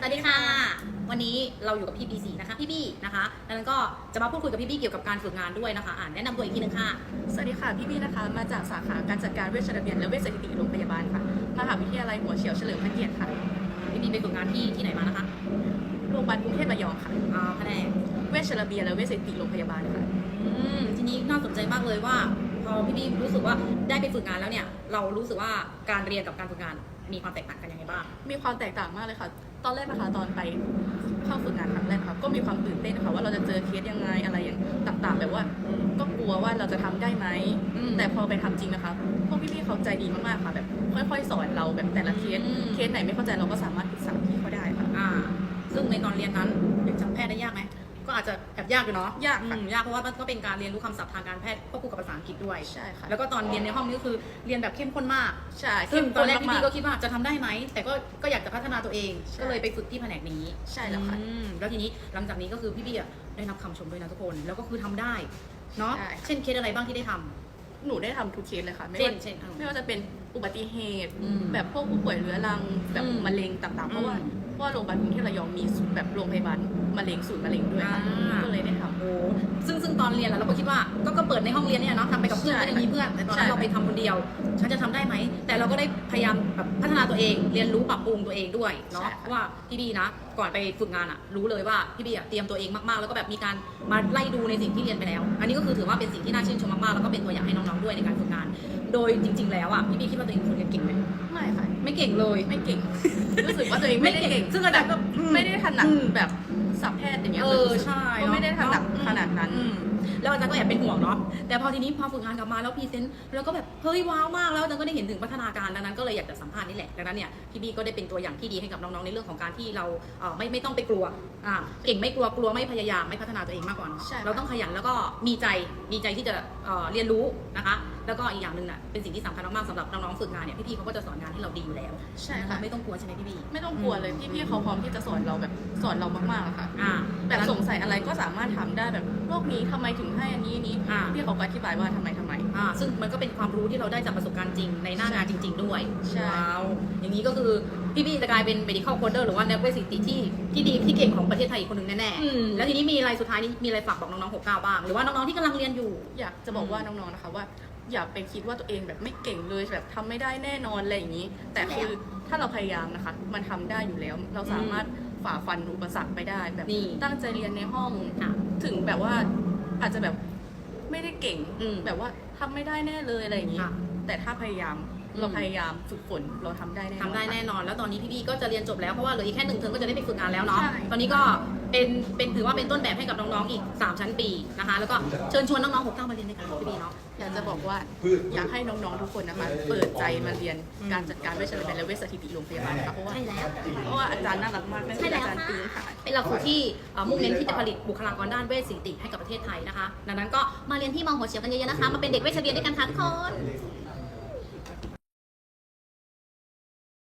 สวัสดีค่ะ วันนี้เราอยู่กับพี่บีสีนะคะ พี่บี้นะคะแล้วนั้นก็จะมาพูดคุยกับพี่บี้เกี่ยวกับการฝึกงานด้วยนะคะอ่านแนะนำตัวอีกทีหนึงค่ะ สวัสดีค่ะ พี่บี้นะคะ มาจากสาขาการจัดการเวชระเบียนและเวชสถิติโรงพยาบาลค่ะ มหาวิทยาลัยหัวเฉียวเฉลิมพระเกียรติค่ะ พี่บี้ไปฝึกงานที่ที่ไหนมานะคะโรงพยาบาลกรุงเทพระยองค่ะ อ่าแผนกเวชระเบียนและเวชสถิติโรงพยาบาลค่ะ อืมทีนี้น่าสนใจมากเลยว่า พอพี่บี้รู้สึกว่าได้ไปฝึกงานแล้วเนี่ย เรารู้สึกว่าการเรียนกับการฝึกงานมีความแตกต่างกันยังไงบ้าง มีความแตกต่างมากเลยค่ะ ตอนแรกนะคะตอนไปเข้าฝึกงานครั้งแรกค่ะก็มีความตื่นเต้นค่ะว่าเราจะเจอเคสยังไงอะไรอย่างต่างๆ แบบว่าก็กลัวว่าเราจะทำได้ไหมอืมแต่พอไปทำจริงนะคะพวกพี่ๆเขาใจดีมากๆค่ะแบบค่อย ๆ สอนเราแบบแต่ละเคสอืมเคสไหนไม่เข้าใจเราก็สามารถปรึกษาพี่เขาได้ค่ะอ่าซึ่งในตอนเรียนนั้นยังจำแพทย์ได้ยากไหม ก็อาจจะแอบยากอยู่เนาะยากค่ะอืมยากเพราะว่ามันก็เป็นการเรียนรู้คำศัพท์ทางการแพทย์ควบคู่กับภาษาอังกฤษด้วยใช่ค่ะ แล้วก็ตอนเรียนในห้องนี้ก็คือเรียนแบบเข้มข้นมาก ใช่ซึ่งตอนแรกพี่เข้มพี่ข้นก็มาคิดว่าจะทำได้ไหม แต่ก็ก็อยากจะพัฒนาตัวเองใช่ก็เลยไปฝึกที่แผนกนี้ใช่แล้วค่ะ อืมแล้วทีนี้หลังจากนี้ก็คือพี่พี่อะได้รับคำชมด้วยนะทุกคน แล้วก็คือทำได้เนาะ ใช่เช่นเคสอะไรบ้างที่ได้ทำ หนูได้ทำทุกเคสเลยค่ะ ไม่เช่นว่าเช่นเอาไม่ว่าจะเป็นอุบัติเหตุ อืมแบบพวกผู้ป่วยเรื้อรังแบบอืมมะเร็งต่างๆ เพราะว่าอืม เพราะว่าโรงพยาบาลกรุงเทพระยองมีศูนย์แบบโรงพยาบาลมะเร็งศูนย์มะเร็งด้วยค่ะอ่า ก็เลยได้ทโอ้ซึ่งซึ่งตอนเรียนอะเราก็คิดว่าก็ก็เปิดในห้องเรียนเนี่ยเนาะทำไปกับเพื่อนใช่ก็ยังมีเพื่อน แต่ตอนนั้นใช่ เราไปทำคนเดียว ฉันจะทำได้ไหม แต่เราก็ได้พยายามแบบพัฒนาตัวเอง เรียนรู้ปรับปรุงตัวเองด้วยเนาะใช่ค่ะว่าพี่บีนะ ก่อนไปฝึกงานอะรู้เลยว่าพี่บีอะเตรียมตัวเองมากๆ แล้วก็แบบมีการมาไล่ดูในสิ่งที่เรียนไปแล้ว อันนี้ก็คือถือว่าเป็นสิ่งที่น่าชื่นชมมากๆ แล้วก็เป็นตัวอย่างให้น้องๆด้วยในการฝึกงาน โดยจริง ๆ แล้วอะพี่บีคิดว่าตัวเองเป็นคนเรียนเก่งไหมำไม่ค่ะ ไม่เก่งเลย ไม่เก่ง รู้สึกว่าตัวเองไม่ได้เก่งซึ่งอาจารย์ก็อืมไม่ได้ถนัดอืมแบบสับแพทย์อย่างเงี้ยเออใช่ก็ไม่ได้ถนัดเอะขนาดนั้นอืมแล้วอาจารย์ก็แอบเป็นห่วงเนาะแต่พอทีนี้พอฝึกงานกลับมาแล้วพรีเซนต์แล้วก็แบบเฮ้ยว้าวมากแล้วอาจารย์ก็ได้เห็นถึงพัฒนาการดังนั้นก็เลยอยากจะสัมภาษณ์นี่แหละดังนั้นเนี่ยพี่บี้ก็ได้เป็นตัวอย่างที่ดีให้กับน้องๆในเรื่องของการที่เราเอ่อไม่ไม่ต้องไปกลัวอ่าเก่งไม่กลัวกลัวไม่พยายามไม่พัฒนาตัวเองมากกว่าเนอะใช่ค่ะเราต้องขยันแล้วก็มีใจมีใจที่จะเอ่อเรียนรู้นะคะ แล้วก็อีกอย่างหนึ่งน่ะเป็นสิ่งที่สำคัญมากๆสำหรับน้องๆฝึกงานเนี่ยพี่ๆเขาก็จะสอนงานให้เราดีอยู่แล้วใช่นะคะค่ะ ไม่ต้องกลัวใช่ไหมพี่บี้ไม่ต้องกลัวเลยพี่ๆเขาพร้อมที่จะสอนเราแบบสอนเรามากๆอะค่ะ อ่า แบบสงสัยอะไรก็สามารถถามได้แบบโรคนี้ทำไมถึงให้อันนี้นี้อ่า พี่เขาก็อธิบายว่าทำไมทำไม อ่าซึ่งมันก็เป็นความรู้ที่เราได้จากประสบการณ์จริงในหน้างานจริง ๆ ด้วยใช่ ว้าวอย่างนี้ก็คือพี่บี้จะกลายเป็น medical coder หรือว่านักเวชสิติที่ที่ดีที่เก่งของประเทศไทยอีกคนหนึ่งแน่อืมๆแล้วทีนี้มีอะไรสุดท้ายนี้มีอะไรฝากบอกน้องๆ69บ้าง หรือว่าน้องๆที่กำลังเรียนอยู่ อยากจะบอกว่าน้องๆนะคะว่า อย่าไปคิดว่าตัวเองแบบไม่เก่งเลยแบบทำไม่ได้แน่นอนอะไรอย่างนี้ แต่คือถ้าเราพยายามนะคะ มันทำได้อยู่แล้ว เราสามารถฝ่าฟันอุปสรรคไปได้แบบ นี่ ตั้งใจเรียนในห้องค่ะ ถึงแบบว่าอาจจะแบบไม่ได้เก่งอืมแบบว่าทำไม่ได้แน่เลยอะไรอย่างนี้ ค่ะแต่ถ้าพยายามอืมเราพยายามฝึกฝนเราทำได้แน่นอน ทำได้ค่ะแน่นอน แล้วตอนนี้พี่บี้ก็จะเรียนจบแล้ว เพราะว่าเหลืออีกแค่หนึ่งเทอมก็จะได้ไปฝึกงานแล้วเนาะ ใช่ ตอนนี้ก็ เป็นเป็นถือว่าเป็นต้นแบบให้กับน้องๆอีก 3 ชั้นปีนะคะ แล้วก็เชิญชวนน้องๆ69มาเรียนด้วยกันพี่บี้เนาะ อยากจะบอกว่าอยากให้น้องๆทุกคนนะคะเปิดใจมาเรียนอืมการจัดการเวชระเบียนและเวชสถิติโรงพยาบาลค่ะเพราะว่าใช่แล้ว เพราะว่าอาจารย์น่ารักมากนั่นใช่คือแล้วอาจารย์ค่ะปืนค่ะ เป็นหลักสูตรที่เอ่อมุ่งเน้นที่จะผลิตบุคลากรด้านเวชสิติให้กับประเทศไทยนะคะ ดังนั้นก็มาเรียนที่มอหัวเฉียวกันเยอะๆนะคะ มาเป็นเด็กเวชเรียนด้วยกันค่ะทุกคน